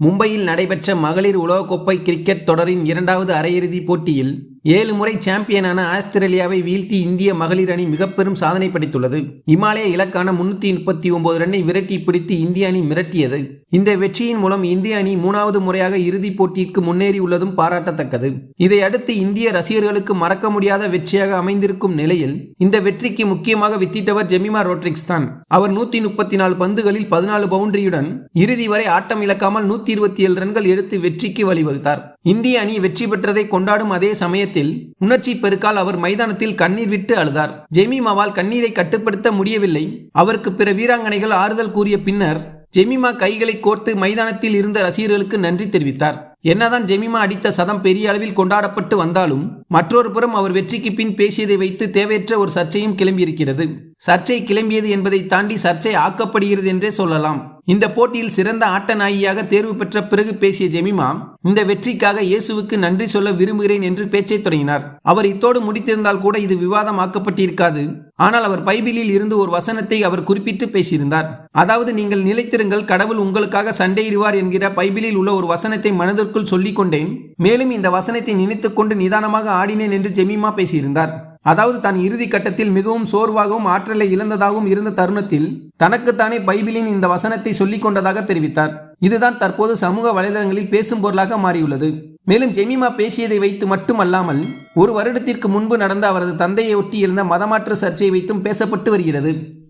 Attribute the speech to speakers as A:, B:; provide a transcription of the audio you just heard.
A: மும்பையில் நடைபெற்ற மகளிர் உலகக்கோப்பை கிரிக்கெட் தொடரின் இரண்டாவது அரையிறுதிப் போட்டியில் ஏழு முறை சாம்பியனான ஆஸ்திரேலியாவை வீழ்த்தி இந்திய மகளிர் அணி மிகப்பெரும் சாதனை படைத்துள்ளது. இமாலய இலக்கான முன்னூத்தி முப்பத்தி ஒன்பது ரன்னை விரட்டி பிடித்து இந்திய அணி மிரட்டியது. இந்த வெற்றியின் மூலம் இந்திய அணி மூணாவது முறையாக இறுதிப் போட்டிக்கு முன்னேறியுள்ளதும் பாராட்டத்தக்கது. இதையடுத்து இந்திய ரசிகர்களுக்கு மறக்க முடியாத வெற்றியாக அமைந்திருக்கும் நிலையில் இந்த வெற்றிக்கு முக்கியமாக வித்திட்டவர் ஜெமிமா ரோட்ரிக்ஸ் தான். அவர் நூத்தி முப்பத்தி நாலு பந்துகளில் பதினாலு பவுண்டரியுடன் இறுதி வரை ஆட்டம் இழக்காமல் நூத்தி இருபத்தி ஏழு ரன்கள் எடுத்து வெற்றிக்கு வழிவகுத்தார். இந்திய அணி வெற்றி பெற்றதை கொண்டாடும் அதே சமயத்தில் உணர்ச்சி பெருக்கால் அவர் மைதானத்தில் கண்ணீர் விட்டு அழுதார். ஜெமிமாவால் கண்ணீரை கட்டுப்படுத்த முடியவில்லை. அவருக்கு பிற வீராங்கனைகள் ஆறுதல் கூறிய பின்னர் ஜெமிமா கைகளை கோர்த்து மைதானத்தில் இருந்த ரசிகர்களுக்கு நன்றி தெரிவித்தார். என்னதான் ஜெமிமா அடித்த சதம் பெரிய அளவில் கொண்டாடப்பட்டு வந்தாலும் மற்றொரு புறம் அவர் வெற்றிக்கு பின் பேசியதை வைத்து தேவையற்ற ஒரு சர்ச்சையும் கிளம்பியிருக்கிறது. சர்ச்சை கிளம்பியது என்பதை தாண்டி சர்ச்சை ஆக்கப்படுகிறது என்றே சொல்லலாம். இந்த போட்டியில் சிறந்த ஆட்ட நாயியாக தேர்வு பெற்ற பிறகு பேசிய ஜெமிமா இந்த வெற்றிக்காக இயேசுவுக்கு நன்றி சொல்ல விரும்புகிறேன் என்று பேச்சை தொடங்கினார். அவர் இத்தோடு முடித்திருந்தால் கூட இது விவாதம் ஆக்கப்பட்டிருக்காது ஆனால் அவர் பைபிளில் இருந்து ஒரு வசனத்தை அவர் குறிப்பிட்டு பேசியிருந்தார். அதாவது நீங்கள் நிலைத்திருங்கள் கடவுள் உங்களுக்காக சண்டையிடுவார் என்கிற பைபிளில் உள்ள ஒரு வசனத்தை மனதிற்குள் சொல்லிக் கொண்டேன் மேலும் இந்த வசனத்தை நினைத்துக்கொண்டு நிதானமாக ஆடினேன் என்று ஜெமிமா பேசியிருந்தார். அதாவது தான் இறுதி கட்டத்தில் மிகவும் சோர்வாகவும் ஆற்றலை இழந்ததாகவும் இருந்த தருணத்தில் தனக்குத்தானே பைபிளின் இந்த வசனத்தை சொல்லிக் கொண்டதாக தெரிவித்தார். இதுதான் தற்போது சமூக வலைதளங்களில் பேசும் பொருளாக மாறியுள்ளது. மேலும் ஜெமிமா பேசியதை வைத்து மட்டுமல்லாமல் ஒரு வருடத்திற்கு முன்பு நடந்த அவரது தந்தையை ஒட்டி இருந்த மதமாற்று சர்ச்சையை வைத்தும் பேசப்பட்டு வருகிறது.